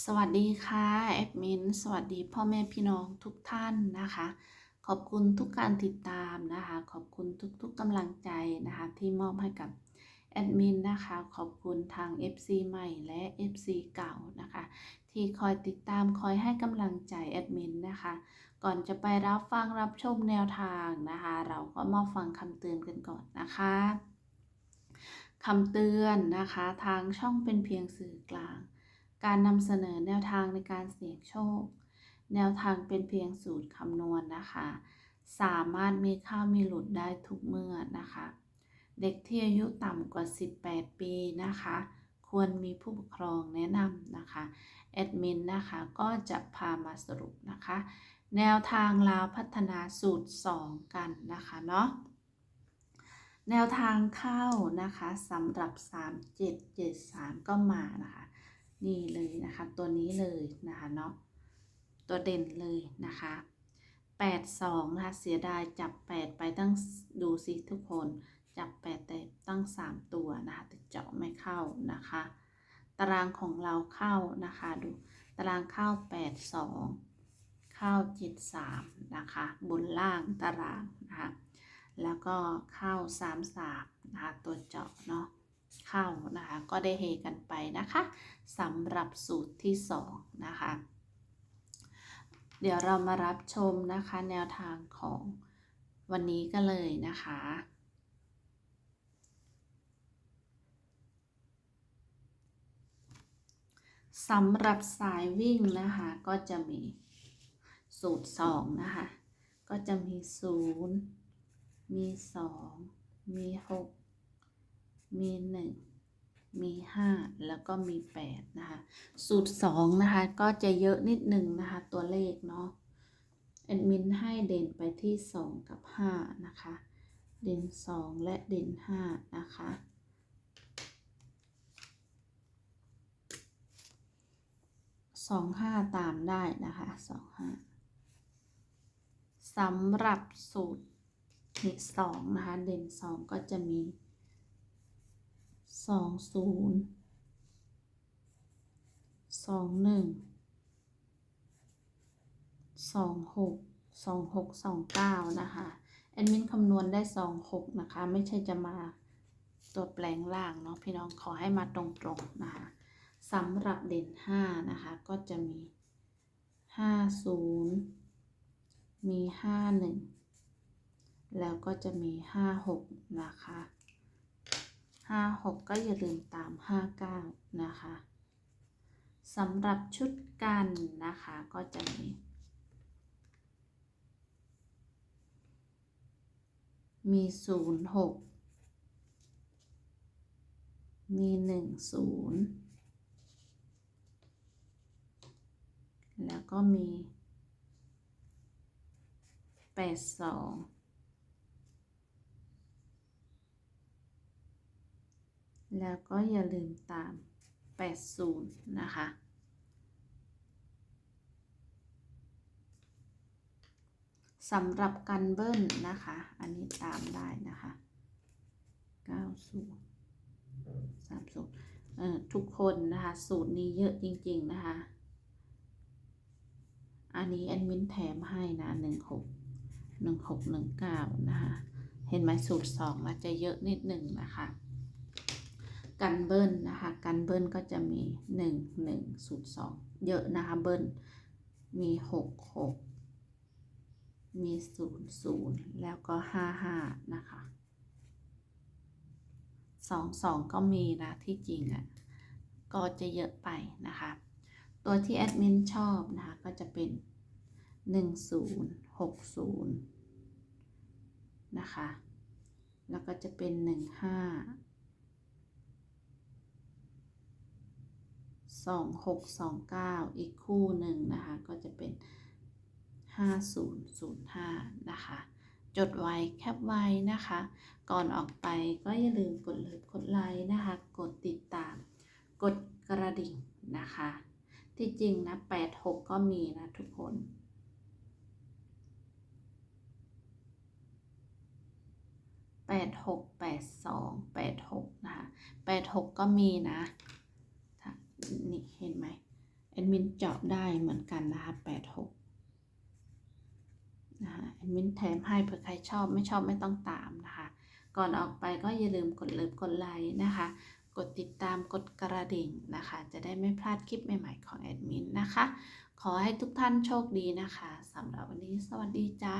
สวัสดีค่ะแอดมินสวัสดีพ่อแม่พี่น้องทุกท่านนะคะ ขอบคุณทุกการติดตามนะคะ ขอบคุณทุกๆกำลังใจนะคะ ที่มอบให้กับแอดมินนะคะ ขอบคุณทาง FC ใหม่และ FC เก่านะคะ ที่คอยติดตามคอยให้กำลังใจแอดมินนะคะ ก่อนจะไปรับฟังรับชมแนวทางนะคะ เราก็มาฟังคำเตือนกันก่อนนะคะคำเตือนนะคะ ทางช่องเป็นเพียงสื่อกลาง การนำเสนอแนวทางในการเสี่ยงโชค แนวทางเป็นเพียงสูตรคำนวณนะคะ สามารถมีเข้ามีหลุดได้ทุกเมื่อนะคะ เด็กที่อายุต่ำกว่า 18 ปีนะคะ ควรมีผู้ปกครองแนะนำนะคะแอดมินนะคะก็จะพามาสรุปนะคะ แนวทางลาวพัฒนาสูตร 2 กันนะคะเนาะแนวทางเข้านะคะสำหรับ 3773 ก็มานะคะ นี่เลยนะคะ ตัวนี้เลยนะคะเนาะตัวเด่นเลยนะคะ82นะคะเสียดายจับ 8 ไปตั้งดูสิทุกคนจับ 8 แต่ตั้ง 3 ตัวนะคะแต่เจาะไม่เข้านะคะ ตารางของเราเข้านะคะดูตารางเข้า 82 เข้า 73 นะคะ บนล่างตารางนะคะแล้วก็เข้า 33 นะคะ ตัวเจาะเนาะ เข้านะคะ ก็ได้เฮกันไปนะคะสำหรับสูตรที่ 2 นะคะ เดี๋ยวเรามารับชมนะคะแนวทางของวันนี้กันเลยนะคะสำหรับสายวิ่งนะคะ ก็จะมีสูตร 2 นะคะ ก็จะมี 0 มี 2 มี 6 มี1มี5แล้วก็มี8นะคะ สูตร2นะคะ ก็จะเยอะนิดหนึ่งนะคะ ตัวเลขเนาะแอดมินให้เด่นไปที่2กับ5นะคะ เด่น2และเด่น5นะคะสองห้าตามได้นะคะสองห้าสำหรับสูตรนี่สองนะคะ เด่นสองก็จะมี สองศูนย์สองหนึ่งสองหกสองหกสองเก้านะคะแอดมินคำนวณได้สองหกนะคะ ไม่ใช่จะมาตัวแปลงล่างเนาะพี่น้องขอให้มาตรงๆนะคะสำหรับเด่น5นะคะก็จะมี50มี51แล้วก็จะมี56นะคะ 56 ก็อย่าลืมตาม 59 นะคะสำหรับชุดกันนะคะก็จะมีมี 06 มี 10 แล้วก็มี 82 แล้วก็อย่าลืมตามแปดศูนย์นะคะ สำหรับกันเบิ้ลนะคะ อันนี้ตามได้นะคะเก้าศูนย์สามศูนย์เอ่อทุกคนนะคะ สูตรนี้เยอะจริง ๆ นะคะ อันนี้แอดมินแถมให้นะหนึ่งหกหนึ่งหกหนึ่งเก้านะคะ เห็นไหมสูตรสองนะจะเยอะนิดหนึ่งนะคะ กันเบิ้ลนะคะ กันเบิ้ลก็จะมีหนึ่งหนึ่งสูตรสองเยอะนะคะ เบิ้ลมีหกหกมีศูนย์ศูนย์แล้วก็ห้าห้านะคะสองสองก็มีนะ ที่จริงอะ่ะ ก็จะเยอะไปนะคะ ตัวที่แอดมินชอบนะคะ ก็จะเป็น 1060 นะคะ แล้วก็จะเป็น 15 2629 อีกคู่หนึ่งนะคะ ก็จะเป็น 5005 นะคะ จดไว้แคปไว้นะคะ ก่อนออกไปก็อย่าลืมกดเลิฟกดไลค์นะคะ กดติดตาม กดกระดิ่งนะคะ ที่จริงนะแปดหกก็มีนะทุกคนแปดหกแปดสองแปดหกนะคะแปดหกก็มีนะ นี่เห็นไหมแอดมินเจาะได้เหมือนกันนะคะแปดหกนะคะแอดมินแถมให้เผื่อใครชอบไม่ชอบไม่ต้องตามนะคะ ก่อนออกไปก็อย่าลืมกดเลิฟกดไลค์นะคะ กดติดตามกดกระดิ่งนะคะ จะได้ไม่พลาดคลิปใหม่ๆของแอดมินนะคะ ขอให้ทุกท่านโชคดีนะคะสำหรับวันนี้สวัสดีจ้า